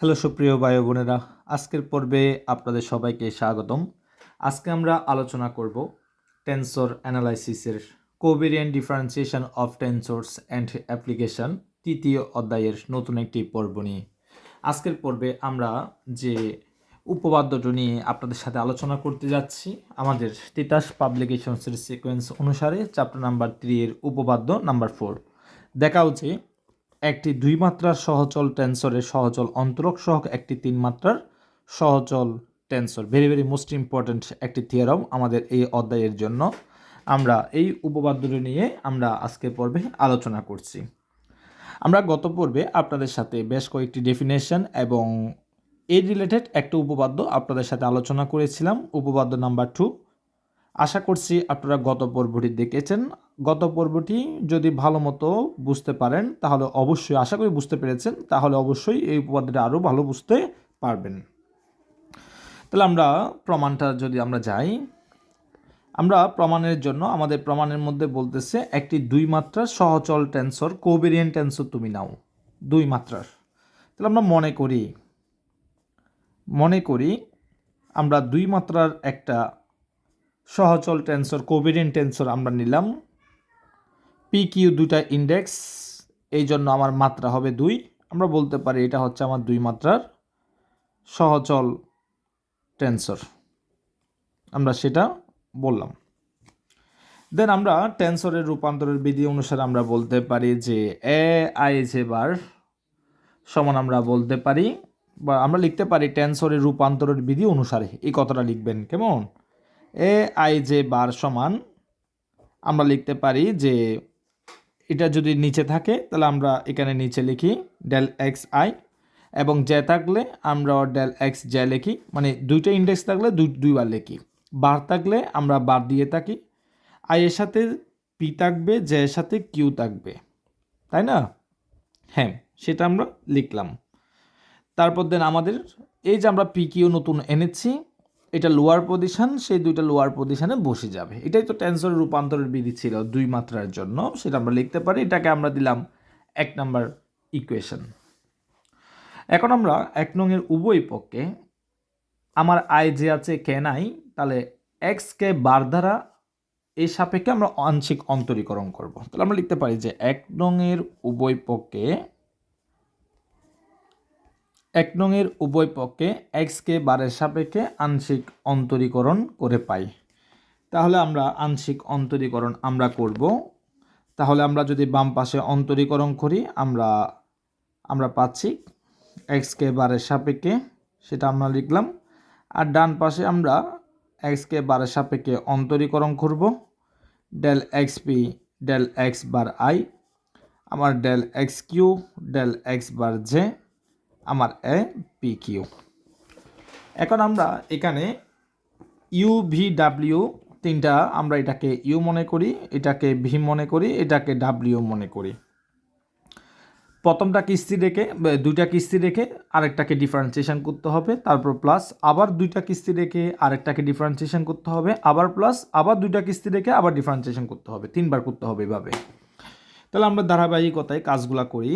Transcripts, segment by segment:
Hello সুপ্রিয় ভাই বোনেরা, আজকের পর্বে আপনাদের সবাইকে স্বাগতম। আজকে আমরা আলোচনা করব tensor অ্যানালাইসিসের covariant differentiation of tensors and application তৃতীয় অধ্যায়ের নতুন একটি পর্ব নিয়ে। আজকের পর্বে আমরা যে উপপাদ্যটি নিয়ে আপনাদের সাথে আলোচনা করতে যাচ্ছি, আমাদের তিতাস পাবলিকেশনসের সিকোয়েন্স অনুসারে চ্যাপ্টার নাম্বার থ্রি এর উপপাদ্য নাম্বার ফোর দেখা হচ্ছে একটি দুই মাত্রার সহচল টেন্সরের সহচল অন্তরক সহ একটি তিন মাত্রার সহচল tensor. Very very most important একটি থিওরাম আমাদের এই অধ্যায়ের জন্য। আমরা এই উপপাদ্যটি নিয়ে আমরা আজকের পর্বে আলোচনা করছি। আমরা গত পর্বে আপনাদের সাথে বেশ কয়েকটি ডেফিনেশন এবং এই রিলেটেড একটা উপপাদ্য আপনাদের সাথে আলোচনা করেছিলাম, উপপাদ্য নাম্বার টু আশা করছি আপনারা গত পর্বটি দেখেছেন। গত পর্বটি যদি ভালো মতো বুঝতে পারেন, তাহলে অবশ্যই, আশা করি বুঝতে পেরেছেন, তাহলে অবশ্যই এই উপপাদ্যটা আরও ভালো বুঝতে পারবেন। তাহলে আমরা প্রমাণটা যদি আমরা যাই, আমরা প্রমাণের জন্য, আমাদের প্রমাণের মধ্যে বলতেছে একটি দুই মাত্রার সহচল টেন্সর কোভেরিয়েন্ট টেন্সর তুমি নাও। দুই মাত্রার। তাহলে আমরা মনে করি মনে করি আমরা দুই মাত্রার একটা সহচল টেন্সর কোভেরিয়েন্ট টেন্সর আমরা নিলাম। পি কিউ দুইটা ইন্ডেক্স এই জন্য আমার মাত্রা হবে দুই। আমরা বলতে পারি এটা হচ্ছে আমার দুই মাত্রার সহচল টেন্সর আমরা সেটা বললাম। দেন আমরা টেন্সরের রূপান্তরের বিধি অনুসারে আমরা বলতে পারি যে এ আই জে বার সমান আমরা বলতে পারি, বা আমরা লিখতে পারি টেন্সরের রূপান্তরের বিধি অনুসারে। এই কথাটা লিখবেন কেমন? এ আই জে বার সমান আমরা লিখতে পারি যে এটা যদি নিচে থাকে, তাহলে আমরা এখানে নিচে লিখি ডেল এক্স আই এবং জে থাকলে আমরা ডেল এক্স জে লিখি। মানে দুইটা ইন্ডেক্স থাকলে দুই, দুইবার লিখি। বার থাকলে আমরা বার দিয়ে থাকি। আই এর সাথে পি থাকবে জে এর সাথে কিউ থাকবে। তাই না? হ্যাঁ সেটা আমরা লিখলাম। তারপর দেন আমাদের, এই যে আমরা পি কিউ নতুন এনেছি এটা লোয়ার পজিশন সেই দুইটা লোয়ার পজিশনে বসে যাবে। এটাই তো টেন্সরের রূপান্তরের বিধি ছিল, দুই মাত্রার জন্য। সেটা আমরা লিখতে পারি, এটাকে আমরা দিলাম এক নাম্বার ইকুয়েশন এখন আমরা এক নংয়ের উভয় পক্ষে আমার আয় যে আছে কে নাই, তাহলে এক্সকে বার দ্বারা এই সাপেক্ষে আমরা আংশিক অন্তরীকরণ করব। তাহলে আমরা লিখতে পারি যে এক নংয়ের উভয় পক্ষে এক নংয়ের উভয় পক্ষে এক্সকে বারের সাপেক্ষে আংশিক অন্তরীকরণ করে পাই। তাহলে আমরা আংশিক অন্তরীকরণ আমরা করব। তাহলে আমরা যদি বাম পাশে অন্তরীকরণ করি, আমরা আমরা পাচ্ছি এক্সকে বারের সাপেক্ষে, সেটা আমরা লিখলাম। আর ডান পাশে আমরা এক্সকে বারের সাপেক্ষে অন্তরীকরণ করব। Del x p, del x bar i, আমার del x q del x bar j আমার এ পি কিউ এখন আমরা এখানে ইউ ভি ডাব্লিউ তিনটা আমরা এটাকে ইউ মনে করি, এটাকে ভি মনে করি, এটাকে ডাব্লিউ মনে করি। প্রথমটা কিস্তি রেখে দুইটা কিস্তি রেখে আরেকটাকে ডিফারেন্সিয়েশন করতে হবে, তারপর প্লাস আবার দুইটা কিস্তি রেখে আরেকটাকে ডিফারেন্সিয়েশন করতে হবে, আবার প্লাস আবার দুইটা কিস্তি রেখে আবার ডিফারেন্সিয়েশন করতে হবে, তিনবার করতে হবে এভাবে। তাহলে আমরা ধারাবাহিকতায় কাজগুলা করি।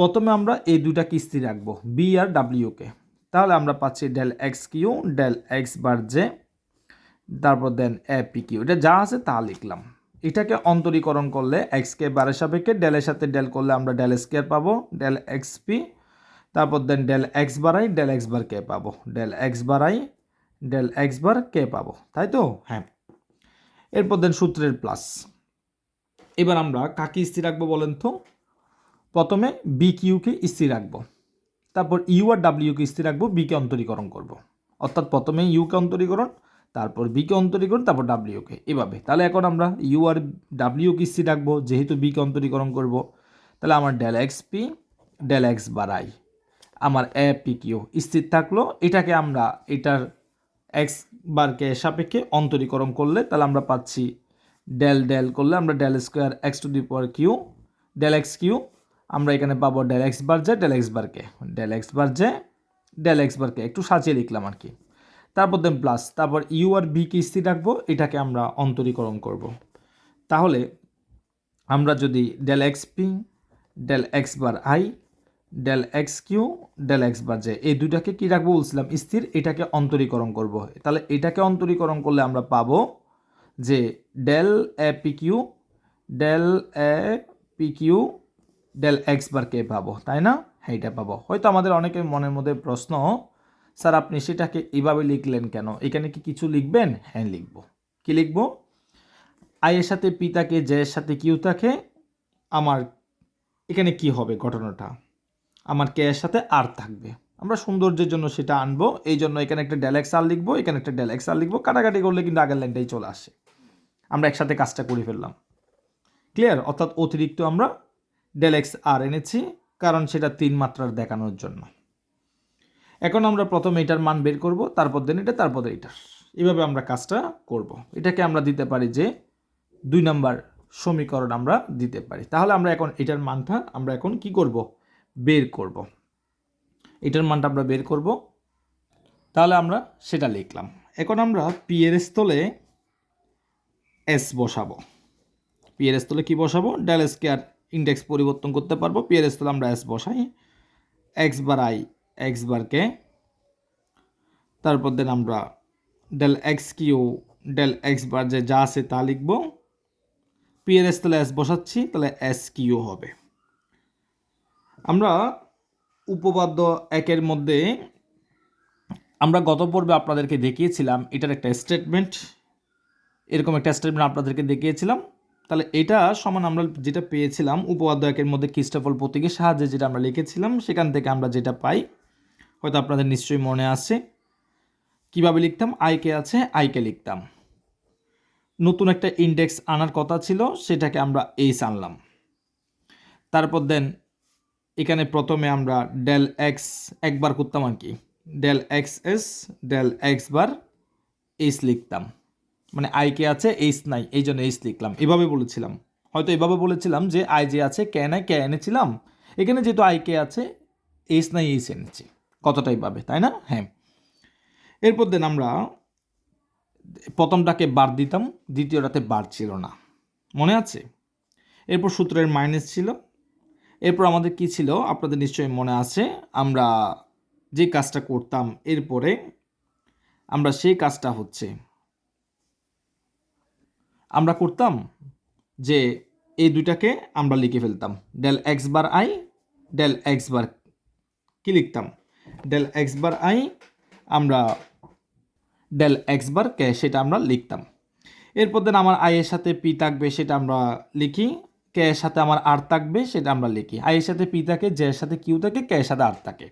প্রথমে আমরা এই দুটা কিস্তি রাখব বি আর ডাব্লিউকে তাহলে আমরা পাচ্ছি del x q del x bar j তারপর দেন এ পি কিউ এটা যা আছে তা লিখলাম। এটাকে অন্তরীকরণ করলে এক্সকে বারের সাপেক্ষে ডেলের সাথে ডেল করলে আমরা ডেল স্কোয়ার পাবো ডেল এক্স পি তারপর then del x bar i del x bar k পাবো। Del x bar i del x bar k পাবো। তাই তো? হ্যাঁ। এরপর দেন সূত্রের প্লাস এবার আমরা কাকে স্থির রাখব বলেন তো? প্রথমে বি কিউকে স্থির রাখব। তারপর ইউ আর ডাব্লিউকে স্থির রাখব বিকে অন্তরীকরণ করব। অর্থাৎ প্রথমে ইউকে অন্তরীকরণ, তারপর বিকে অন্তরীকরণ, তারপর ডাব্লিউকে এভাবে। তাহলে এখন আমরা ইউ আর ডাব্লিউকে স্থির রাখব, যেহেতু বিকে অন্তরীকরণ করব। তাহলে আমার del x p del x bar i আমার এ পি কিউ স্থির থাকল। এটাকে আমরা এটার এক্স বারকে সাপেক্ষে অন্তরীকরণ করলে, তাহলে আমরা পাচ্ছি ডেল ডেল করলে আমরা del square x to the power q del x q আমরা এখানে পাবো del x bar j del x bar k del x bar j del x bar k একটু সাজিয়ে লিখলাম আর কি। তারপর দেন প্লাস তারপর ইউ আর বিকে স্থির রাখব, এটাকে আমরা অন্তরীকরণ করব। তাহলে আমরা যদি del x p del x bar i del x q del x bar j এই দুইটাকে কি রাখব বলছিলাম? স্থির, এটাকে অন্তরীকরণ করব। তাহলে এটাকে অন্তরীকরণ করলে আমরা পাবো যে del A p q del A p q del x bar k পাবো, তাই না? হ্যাঁ এটা পাবো। হয়তো আমাদের অনেকের মনের মধ্যে প্রশ্ন, স্যার, আপনি সেটাকে এইভাবে লিখলেন কেন? এখানে কি কিছু লিখবেন? হ্যাঁ লিখব। কি লিখব? আয়ের সাথে পি থাকে, জে এর সাথে কিউ থাকে, আমার এখানে কি হবে ঘটনাটা? আমার কে এর সাথে আর থাকবে। আমরা সৌন্দর্যের জন্য সেটা আনব, এই জন্য এখানে একটা ডেল এক্স আর লিখব, এখানে একটা ডেল এক্স আর লিখব, কাটাকাটি করলে কিন্তু আগের লাইনটাই চলে আসে। আমরা একসাথে কাজটা করে ফেললাম। ক্লিয়ার অর্থাৎ অতিরিক্ত আমরা ডেল এক্স আর এনেছি, কারণ সেটা তিন মাত্রার দেখানোর জন্য। এখন আমরা প্রথমে এটার মান বের করব, তারপর দেন এটা, তারপর এটার। এভাবে আমরা কাজটা করব। এটাকে আমরা দিতে পারি যে দুই নাম্বার সমীকরণ আমরা দিতে পারি। তাহলে আমরা এখন এটার মানটা আমরা এখন কি করব? বের করব। এটার মানটা আমরা বের করব। তাহলে আমরা সেটা লিখলাম। এখন আমরা পি এর স্থলে এস বসাবো। পি এর স্থলে কি বসাবো? ডেল স্কেয়ার ইন্ডেক্স পরিবর্তন করতে পারব। পি এর স্থলে আমরা এস বসাই। X bar i x bar k তারপর দেন আমরা del x q del x bar যে যা আছে তা লিখব। পি এর স্থলে এস বসাচ্ছি, তাহলে এস কিউ হবে। আমরা উপপাদ্য একের মধ্যে আমরা গত পর্বে আপনাদেরকে দেখিয়েছিলাম, এটার একটা স্টেটমেন্ট এরকম একটা স্টেটমেন্ট আপনাদেরকে দেখিয়েছিলাম। তাহলে এটা সমান আমরা যেটা পেয়েছিলাম উপপাদ্য একের মধ্যে খ্রিস্টফল প্রতীকের সাহায্যে যেটা আমরা লিখেছিলাম, সেখান থেকে আমরা যেটা পাই, হয়তো আপনাদের নিশ্চয়ই মনে আছে। কীভাবে লিখতাম? আইকে আছে আইকে লিখতাম। নতুন একটা ইন্ডেক্স আনার কথা ছিল, সেটাকে আমরা এইস আনলাম। তারপর দেন এখানে প্রথমে আমরা ডেল এক্স একবার করতাম আর কি। Del x s del x bar s লিখতাম। মানে আই কে আছে এইস নাই, এই জন্য এইস লিখলাম। এভাবে বলেছিলাম। হয়তো এভাবে বলেছিলাম যে আই যে আছে কে নাই কে এনেছিলাম। এখানে যেহেতু আই কে আছে এইস নাই এইস এনেছি। কতটাই পাবে তাই না? হ্যাঁ। এরপর দেন আমরা প্রথমটাকে বার দিতাম, দ্বিতীয়টাতে বার ছিল না। মনে আছে? এরপর সূত্রের মাইনাস ছিল। এরপর আমাদের কি ছিল? আপনাদের নিশ্চয়ই মনে আছে, আমরা যে কাজটা করতাম, এরপরে আমরা সেই কাজটা হচ্ছে আমরা করতাম যে এই দুইটাকে আমরা লিখে ফেলতাম। Del x bar i del x bar কি লিখতাম? ডেল এক্স বার আই আমরা ডেল এক্স বার কে সেটা আমরা লিখতাম। এরপর দেন আমার আই এর সাথে পি থাকবে সেটা আমরা লিখি কে এর সাথে আমার আর থাকবে সেটা আমরা লিখি। আই এর সাথে পি থাকে জে এর সাথে কিউ থাকে কে এর সাথে আর থাকে।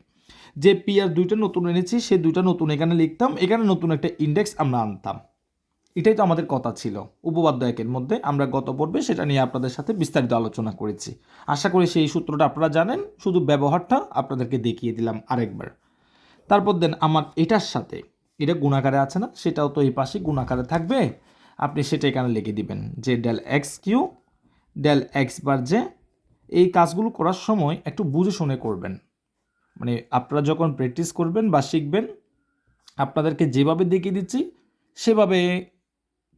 যে পি আর দুইটা নতুন এনেছি, সে দুইটা নতুন এখানে লিখতাম, এখানে নতুন একটা ইন্ডেক্স আমরা আনতাম। এটাই তো আমাদের কথা ছিল। উপবাদ্য একের মধ্যে আমরা গত পর্বে সেটা নিয়ে আপনাদের সাথে বিস্তারিত আলোচনা করেছি। আশা করি সেই সূত্রটা আপনারা জানেন, শুধু ব্যবহারটা আপনাদেরকে দেখিয়ে দিলাম আরেকবার। তারপর দেন আমার এটার সাথে, এটা গুণাকারে আছে না, সেটাও তো এই পাশে গুণাকারে থাকবে। আপনি সেটা এখানে লিখে দিবেন যে del x q del x bar যে এই কাজগুলো করার সময় একটু বুঝে শুনে করবেন। মানে আপনারা যখন প্র্যাকটিস করবেন বা শিখবেন, আপনাদেরকে যেভাবে দেখিয়ে দিচ্ছি, সেভাবে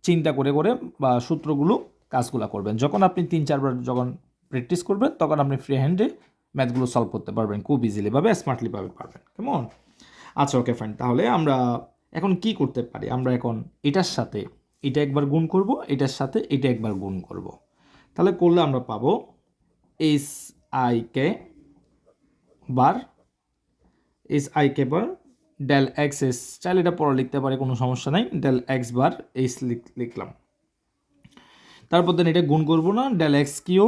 চিন্তা করে করে বা সূত্রগুলো কাজগুলো করবেন। যখন আপনি তিন, চারবার যখন প্র্যাকটিস করবেন, তখন আপনি ফ্রি হ্যান্ডে ম্যাথগুলো সলভ করতে পারবেন, খুব ইজিলি ভাবে স্মার্টলি ভাবে পারবেন। কেমন? আচ্ছা ওকে ফাইন তাহলে আমরা এখন কি করতে পারি? আমরা এখন এটার সাথে এটা একবার গুণ করব, এটার সাথে এটা একবার গুণ করব। তাহলে করলে আমরা পাবো S i k bar S i k bar del x S চাইলে এটা পরে লিখতে পারে কোনো সমস্যা নাই ডেল এক্স বার এইস লিখলাম তারপর দেন এটা গুণ করব না ডেল এক্স কিউ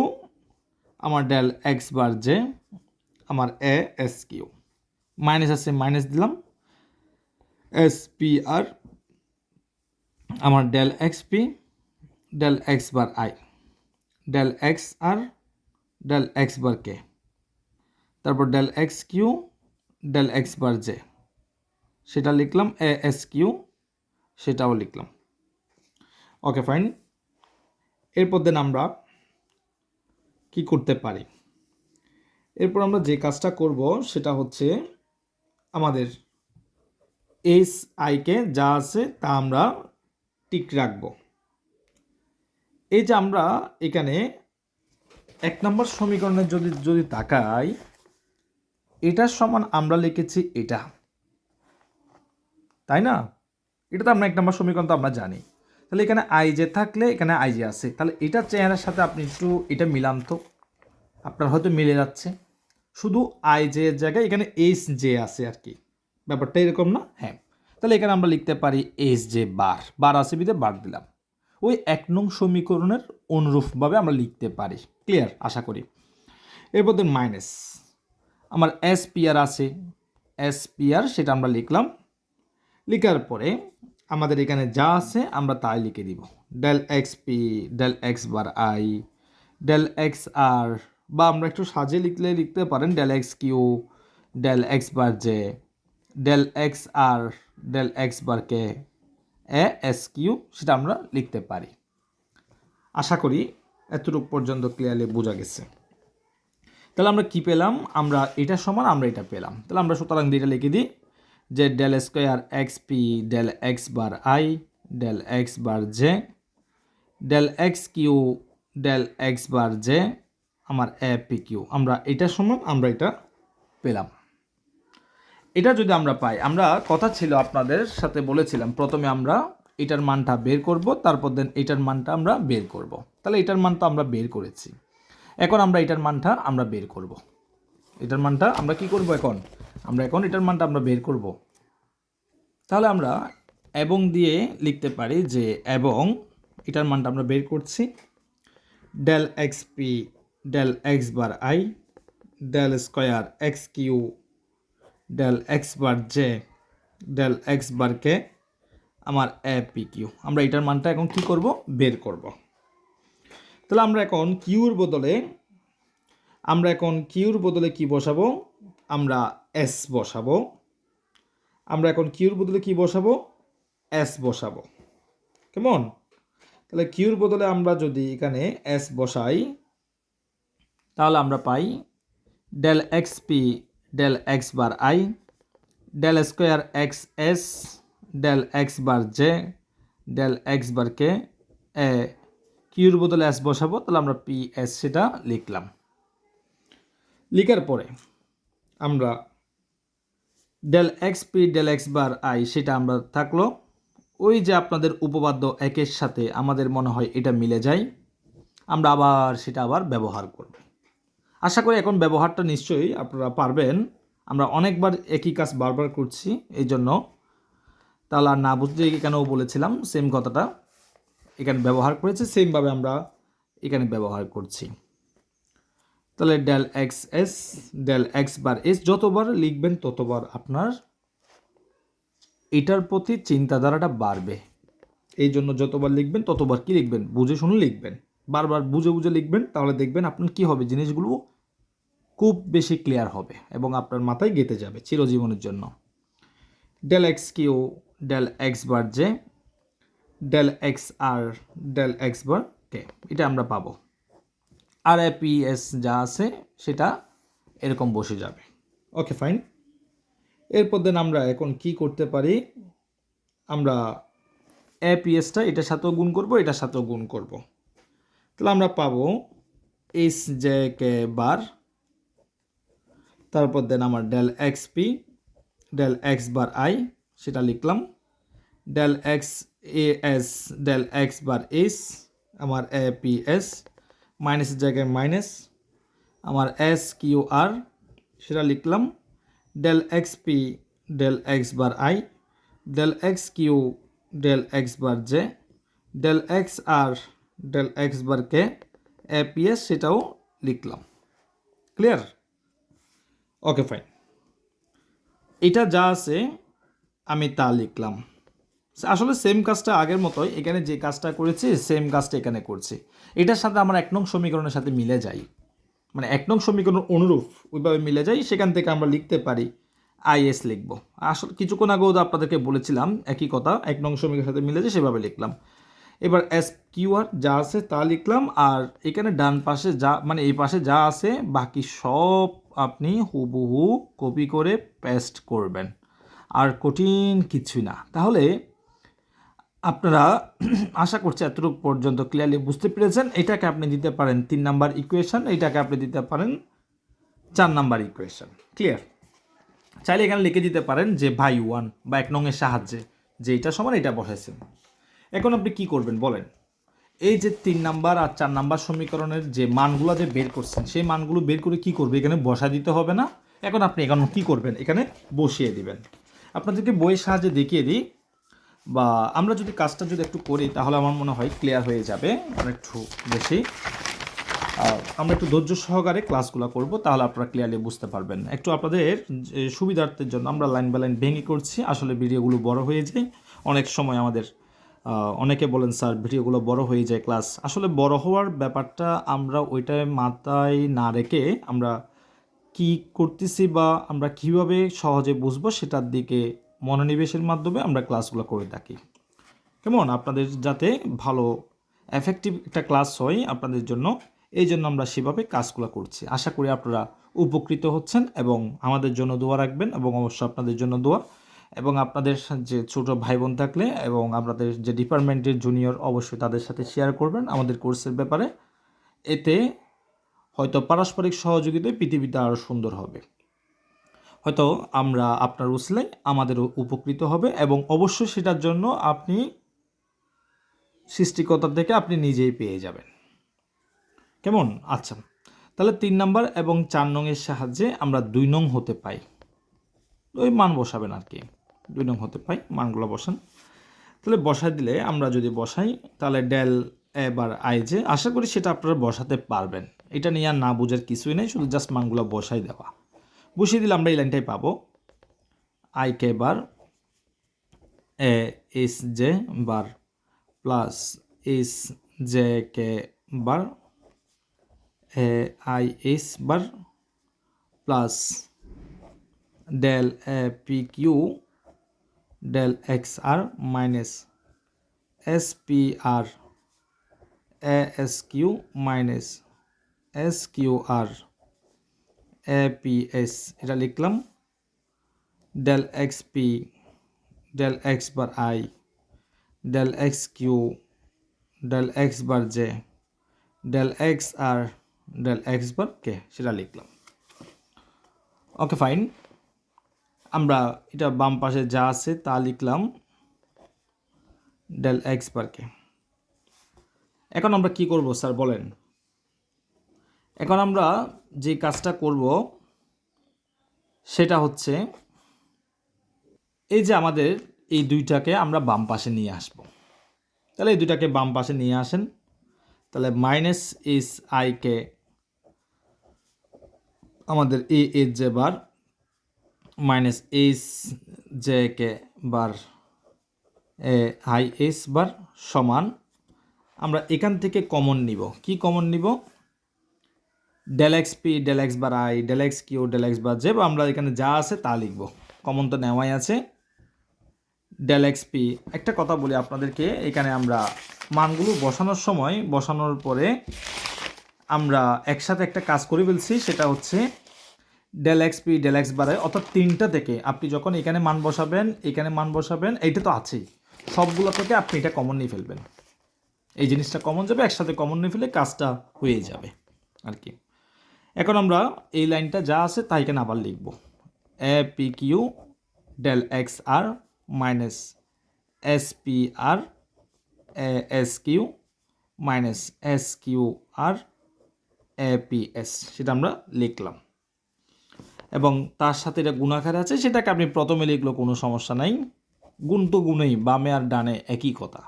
আমার ডেল এক্স বার যে আমার এ এস কিউ মাইনাস আছে মাইনাস দিলাম এস পি আর আমার del x p del x bar i del x r del x bar k তারপর del x q del x bar j সেটা লিখলাম, এ, S, Q, সেটাও লিখলাম। Okay fine এরপর দেন আমরা কি করতে পারি? এরপর আমরা যে কাজটা করব সেটা হচ্ছে আমাদের এস আইকে যা আছে তা আমরা টিক রাখব। এই যে আমরা এখানে এক নম্বর সমীকরণের যদি যদি তাকাই, এটার সমান আমরা লিখেছি এটা। তাই না? এটা তো আমরা এক নম্বর সমীকরণ তো আমরা জানি। তাহলে এখানে আই জে থাকলে এখানে আই জে আছে। তাহলে এটা চেহারার সাথে আপনি একটু এটা মিলান তো। আপনার হয়তো মিলে যাচ্ছে। শুধু আই জে এর জায়গায় এখানে এইচ জে আছে আর কি। ব্যাপারটা এরকম না? হ্যাঁ। তাহলে এখানে আমরা লিখতে পারি এইচ জে বার বার আছে বিধে বার দিলাম। ওই এক নং সমীকরণের অনুরূপভাবে আমরা লিখতে পারি। ক্লিয়ার আশা করি। এরপর মাইনাস আমার এস পিআর আছে। এস পিআর সেটা আমরা লিখলাম লিখার পরে আমাদের এখানে যা আছে আমরা তাই লিখে দিব। Del x p del x bar i del x r বা আমরা একটু সাজে লিখলে লিখতে পারেন del x q del x bar j del x r del x bar k A S q সেটা আমরা লিখতে পারি। আশা করি এতটুকু পর্যন্ত ক্লিয়ারলি বোঝা গেছে। তাহলে আমরা কি পেলাম? আমরা এটা সমান, আমরা এটা পেলাম। তাহলে আমরা সুতরাং এটা লিখে দিই। যে del square x p, del x bar i, del x bar j, del x q, del x bar j, আমার এ পি কিউ। আমরা এটা সমান, আমরা এটা পেলাম। এটা যদি আমরা পাই, আমরা কথা ছিল আপনাদের সাথে বলেছিলাম, প্রথমে আমরা এটার মানটা বের করব, তারপর দেন এটার মানটা আমরা বের করব। তাহলে এটার মানটা আমরা বের করেছি। এখন আমরা এটার মানটা আমরা বের করব। এটার মানটা আমরা কি করব এখন? আমরা এখন এটার মানটা আমরা বের করব। তাহলে আমরা এবং দিয়ে লিখতে পারি যে এবং, এটার মানটা আমরা বের করছি। Del x p, del x bar i, del square x q, del x bar j, del x bar k, আমার এ পি কিউ। আমরা এটার মানটা এখন কি করব? বের করব। তাহলে আমরা এখন কিউর বদলে, আমরা এখন কিউর বদলে কি বসাবো? আমরা এস বসাবো। আমরা এখন কিউর বদলে কি বসাবো? এস বসাবো। কেমন? তাহলে কিউর বদলে আমরা যদি এখানে এস বসাই, তাহলে আমরা পাই del x p del x bar i del square x S del x bar j del x bar k A কিউর বদলে এস বসাবো, তাহলে আমরা পি এস সেটা লিখলাম। লিখার পরে আমরা del x p del x bar i সেটা আমরা থাকল। ওই যে আপনাদের উপপাদ্য একের সাথে আমাদের মনে হয় এটা মিলে যায়। আমরা আবার সেটা আবার ব্যবহার করব। আশা করি এখন ব্যবহারটা নিশ্চয়ই আপনারা পারবেন। আমরা অনেকবার একই কাজ বারবার করছি এই জন্য তাহলে আর না বুঝতে এখানেও বলেছিলাম সেম কথাটা। এখানে ব্যবহার করেছি সেমভাবে আমরা এখানে ব্যবহার করছি। তাহলে del x S del x bar S যতবার লিখবেন ততবার আপনার এটার প্রতি চিন্তাধারাটা বাড়বে। এই জন্য যতবার লিখবেন ততবার কি লিখবেন? বুঝে শুনে লিখবেন। বারবার বুঝে বুঝে লিখবেন, তাহলে দেখবেন আপনার কি হবে? জিনিসগুলো খুব বেশি ক্লিয়ার হবে এবং আপনার মাথায় গেতে যাবে চিরজীবনের জন্য। Del x q del x bar j del x r del x bar k এটা আমরা পাবো। আর এস যা আছে, সেটা এরকম বসে যাবে। ওকে ফাইন এরপর দেন আমরা এখন কি করতে পারি? আমরা এপিএসটা এটার সাথেও গুণ করব, এটার সাথেও গুণ করব। তাহলে আমরা পাবো এস জে কে বার তারপর দেন আমার del x p del x bar i সেটা লিখলাম। Del x A S del x bar S আমার এ পি এস মাইনাসের জায়গায় মাইনাস, আমার এস কিউ আর সেটা লিখলাম del x p del x bar i del x q del x bar j del x r del x bar k a p s সেটাও লিখলাম। Clear okay fine এটা যা আছে, আমি তা লিখলাম। আসলে সেম কাজটা আগের মতোই, এখানে যে কাজটা করেছি সেম কাজটা এখানে করছি। এটার সাথে আমার এক নং সমীকরণের সাথে মিলে যাই মানে এক নং সমীকরণ অনুরূপ ওইভাবে মিলে যাই সেখান থেকে আমরা লিখতে পারি আইএস লিখব। আসলে কিছুক্ষণ আগেও আপনাদেরকে বলেছিলাম, একই কথা, এক নং সমীকরণের সাথে মিলে যায়, সেভাবে লিখলাম। এবার এস কিউআর যা আছে তা লিখলাম, আর এখানে ডান পাশে যা মানে এই পাশে যা আছে, বাকি সব আপনি হুবহু কপি করে পেস্ট করবেন। আর কঠিন কিছুই না। তাহলে আপনারা আশা করছি এতটুকু পর্যন্ত ক্লিয়ারলি বুঝতে পেরেছেন। এটাকে আপনি দিতে পারেন তিন নাম্বার ইকুয়েশন এটাকে আপনি দিতে পারেন চার নাম্বার ইকুয়েশন ক্লিয়ার চাইলে এখানে লিখে দিতে পারেন যে ভাই ওয়ান, বা এক নংয়ের সাহায্যে যে এটা সমান, এটা বসাইছেন। এখন আপনি কি করবেন বলেন? এই যে তিন নাম্বার আর চার নাম্বার সমীকরণের যে মানগুলো যে বের করছেন, সেই মানগুলো বের করে কি করবে? এখানে বসা দিতে হবে না। এখন আপনি এখন কি করবেন? এখানে বসিয়ে দিবেন। আপনাদেরকে বইয়ের সাহায্যে দেখিয়ে দিই। বা আমরা যদি কাজটা যদি একটু করি, তাহলে আমার মনে হয় ক্লিয়ার হয়ে যাবে। অনেকটু বেশি আমরা একটু ধৈর্য সহকারে ক্লাসগুলো করব, তাহলে আপনারা ক্লিয়ারলি বুঝতে পারবেন। একটু আপনাদের সুবিধার্থের জন্য আমরা লাইন বাই লাইন ভেঙে করছি। আসলে ভিডিওগুলো বড় হয়ে যায়। অনেক সময় আমাদের অনেকে বলেন, স্যার, ভিডিওগুলো বড় হয়ে যায় ক্লাস আসলে বড় হওয়ার ব্যাপারটা আমরা ওইটায় মাথায় না রেখে আমরা কি করতেছি বা আমরা কীভাবে সহজে বুঝব, সেটার দিকে মনোনিবেশের মাধ্যমে আমরা ক্লাসগুলো করে থাকি। কেমন? আপনাদের যাতে ভালো এফেক্টিভ একটা ক্লাস হয় আপনাদের জন্য, এই জন্য আমরা সেভাবে কাজগুলো করছি। আশা করি আপনারা উপকৃত হচ্ছেন এবং আমাদের জন্য দোয়া রাখবেন এবং অবশ্যই আপনাদের জন্য দোয়া। এবং আপনাদের যে ছোট ভাই বোন থাকলে এবং আপনাদের যে ডিপার্টমেন্টের জুনিয়র অবশ্যই তাদের সাথে শেয়ার করবেন আমাদের কোর্সের ব্যাপারে। এতে হয়তো পারস্পরিক সহযোগিতায় পৃথিবীটা আরও সুন্দর হবে। হয়তো আমরা আপনার উসলে আমাদেরও উপকৃত হবে এবং অবশ্যই সেটার জন্য আপনি সৃষ্টিকর্তা থেকে আপনি নিজেই পেয়ে যাবেন। কেমন? আচ্ছা। তাহলে তিন নাম্বার এবং চার নংয়ের সাহায্যে আমরা দুই নং হতে পাই। ওই মান বসাবেন আর কি। দুই নং হতে পাই, মানগুলো বসান। তাহলে বসাই দিলে আমরা যদি বসাই, তাহলে ডেল এবার আই যে আশা করি সেটা আপনারা বসাতে পারবেন। এটা নিয়ে আর না বোঝার কিছুই নেই, শুধু জাস্ট মানগুলো বসাই দেওয়া। বসিয়ে দিলে আমরা এই লাইনটাই পাবো। I k bar A S j bar plus S j k bar A i S bar plus del A p q del x r minus S p r A S q minus S q r A p S এটা লিখলাম। Del x p del x bar i del x q del x bar j del x r del x bar k সেটা লিখলাম। Okay fine আমরা এটা বাম পাশে যা আছে তা লিখলাম ডেল এক্স বার কে এখন আমরা কি করব, স্যার, বলেন। এখন আমরা যে কাজটা করব, সেটা হচ্ছে এই যে আমাদের এই দুইটাকে আমরা বাম পাশে নিয়ে আসব। তাহলে এই দুইটাকে বাম পাশে নিয়ে আসেন। তাহলে মাইনাস ইস আইকে আমাদের এ এ যে bar minus S j k bar A i S bar সমান, আমরা এখান থেকে কমন নিব। কি কমন নিব? Del x p del x bar i del x q del x bar j বা আমরা এখানে যা আছে তা লিখব। কমন তো নেওয়াই আছে। ডেল এক্স পি একটা কথা বলি আপনাদেরকে, এখানে আমরা মানগুলো বসানোর সময়, বসানোর পরে আমরা একসাথে একটা কাজ করে ফেলছি, সেটা হচ্ছে del x p del x বারে অর্থাৎ তিনটা থেকে। আপনি যখন এখানে মান বসাবেন, এখানে মান বসাবেন, এইটা তো আছেই। সবগুলো থেকে আপনি এটা কমন নিয়ে ফেলবেন। এই জিনিসটা কমন যাবে, একসাথে কমন নিয়ে ফেলে কাজটা হয়ে যাবে, আর কি। এখন আমরা এই লাইনটা যা আছে তা এখানে আবার লিখব A p q del x r minus S p r S q minus S q r A p S সেটা আমরা লিখলাম। এবং তার সাথে এটা গুণাকার আছে, সেটাকে আপনি প্রথমে লিখলেও কোনো সমস্যা নাই। গুণ তো গুণেই, বামে আর ডানে একই কথা।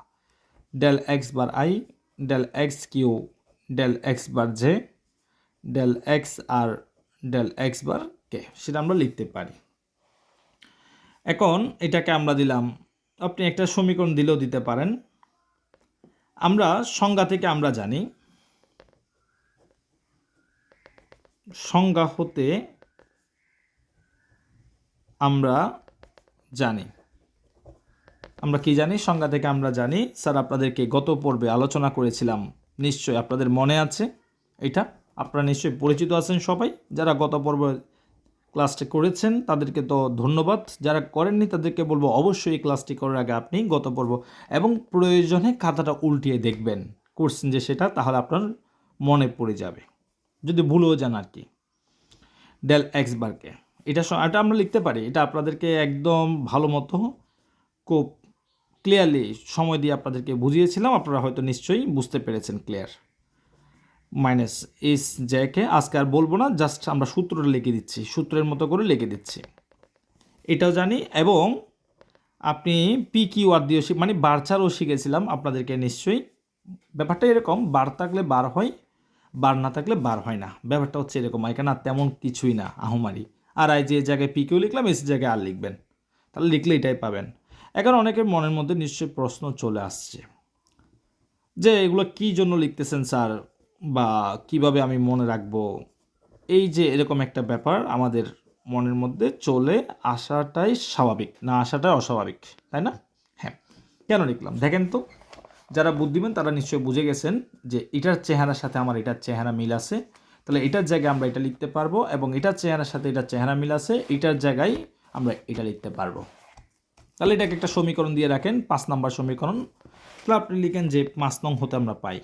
Del x bar i del x q del x bar j del x r del x bar k সেটা আমরা লিখতে পারি। এখন এটাকে আমরা দিলাম, আপনি একটা সমীকরণ দিলেও দিতে পারেন। আমরা সংজ্ঞা থেকে আমরা জানি, সংজ্ঞা হতে আমরা জানি। আমরা কি জানি? সংজ্ঞা থেকে আমরা জানি। স্যার, আপনাদেরকে গত পর্বে আলোচনা করেছিলাম, নিশ্চয়ই আপনাদের মনে আছে এটা? আপনারা নিশ্চয়ই পরিচিত আছেন সবাই। যারা গত পর্বে ক্লাসটি করেছেন, তাদেরকে তো ধন্যবাদ। যারা করেননি, তাদেরকে বলব অবশ্যই এই ক্লাসটি করার আগে আপনি গত পর্ব এবং প্রয়োজনে খাতাটা উল্টিয়ে দেখবেন। করছেন যে সেটা, তাহলে আপনার মনে পড়ে যাবে। যদি ভুলও যান আর কি। ডেল এক্স বারকে এটা এটা আমরা লিখতে পারি। এটা আপনাদেরকে একদম ভালো মতো খুব ক্লিয়ারলি সময় দিয়ে আপনাদেরকে বুঝিয়েছিলাম। আপনারা হয়তো নিশ্চয়ই বুঝতে পেরেছেন ক্লিয়ার মাইনাস এস জ্যাকে আজকে আর বলব না জাস্ট আমরা সূত্রটা লিখে দিচ্ছি, সূত্রের মতো করে লিখে দিচ্ছি। এটাও জানি, এবং আপনি পি কিউ আর দিয়েও মানে বার ছাড়ও শিখেছিলাম আপনাদেরকে নিশ্চয়ই। ব্যাপারটা এরকম, বার থাকলে বার হয়, বার না থাকলে বার হয় না। ব্যাপারটা হচ্ছে এরকম এখানে আর তেমন কিছুই না, আহমারি। আর আই যে জায়গায় পি কিউ লিখলাম এস জায়গায় আর লিখবেন। তাহলে লিখলে এটাই পাবেন। এখন অনেকের মনের মধ্যে নিশ্চয়ই প্রশ্ন চলে আসছে। যে এগুলো কী জন্য লিখতেছেন স্যার? বা কীভাবে আমি মনে রাখব, এই যে এরকম একটা ব্যাপার আমাদের মনের মধ্যে চলে আসাটাই স্বাভাবিক, না আসাটাই অস্বাভাবিক, তাই না? হ্যাঁ কেন লিখলাম? দেখেন তো, যারা বুদ্ধিমান তারা নিশ্চয়ই বুঝে গেছেন যে এটার চেহারার সাথে আমার এটার চেহারা মিল আছে। তাহলে এটার জায়গায় আমরা এটা লিখতে পারব এবং এটার চেহারার সাথে এটার চেহারা মিল আছে, এটার জায়গায় আমরা এটা লিখতে পারব। তাহলে এটাকে একটা সমীকরণ দিয়ে রাখেন, পাঁচ নাম্বার সমীকরণ। তাহলে আপনি লিখেন যে পাঁচ নং হতে আমরা পাই।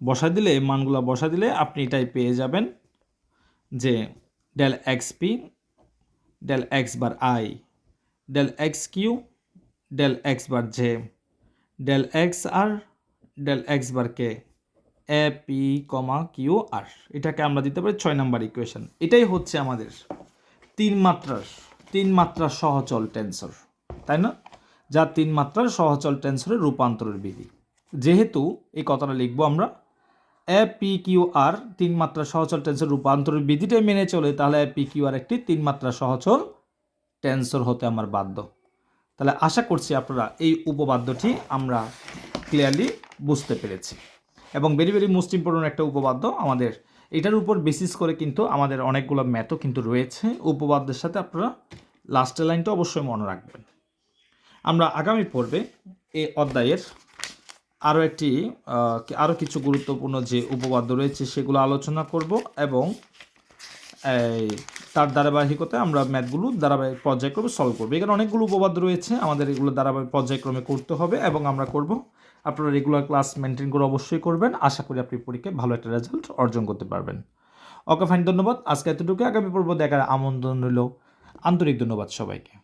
বসা দিলে, মানগুলো বসা দিলে আপনি এটাই পেয়ে যাবেন যে del x p del x bar i del x q del x bar j del x r del x bar k A p comma q r এটাকে আমরা দিতে পারি ছয় নাম্বার ইকুয়েশন এটাই হচ্ছে আমাদের তিন মাত্রার তিন মাত্রার সহচল টেন্সর তাই না? যা তিন মাত্রার সহচল টেন্সরের রূপান্তরের বিধি। যেহেতু এই কথাটা লিখব আমরা পি কিউ তিন মাত্রা সহচল টেন্সর রূপান্তরের বিধিটাই মেনে চলে, তাহলে পি কিউ একটি তিন মাত্রা সহচল টেন্সর হতে আমার বাধ্য। তাহলে আশা করছি আপনারা এই উপবাদ্যটি আমরা ক্লিয়ারলি বুঝতে পেরেছি। এবং ভেরি ভেরি মোস্ট ইম্পর্টেন্ট একটা উপবাদ্য আমাদের, এটার উপর বেসিস করে কিন্তু আমাদের অনেকগুলো ম্যাথও কিন্তু রয়েছে। উপবাদ্যের সাথে আপনারা লাস্টের লাইনটা অবশ্যই মনে রাখবেন। আমরা আগামী পর্বে এই অধ্যায়ের আরও একটি আরও কিছু গুরুত্বপূর্ণ যে উপবাদ্য রয়েছে সেগুলো আলোচনা করব এবং তার ধারাবাহিকতায় আমরা ম্যাথগুলো ধারাবাহিক পর্যায়ক্রমে সলভ করব। এখানে অনেকগুলো উপবাদ্য রয়েছে, আমাদের এগুলো ধারাবাহিক পর্যায়ক্রমে করতে হবে এবং আমরা করব। আপনারা রেগুলার ক্লাস মেনটেন করে অবশ্যই করবেন। আশা করি আপনি পরীক্ষায় ভালো একটা রেজাল্ট অর্জন করতে পারবেন। ওকে ফাইন ধন্যবাদ। আজকে এতটুকু আগামী পর্ব দেখার আমন্ত্রণ রইল। আন্তরিক ধন্যবাদ সবাইকে।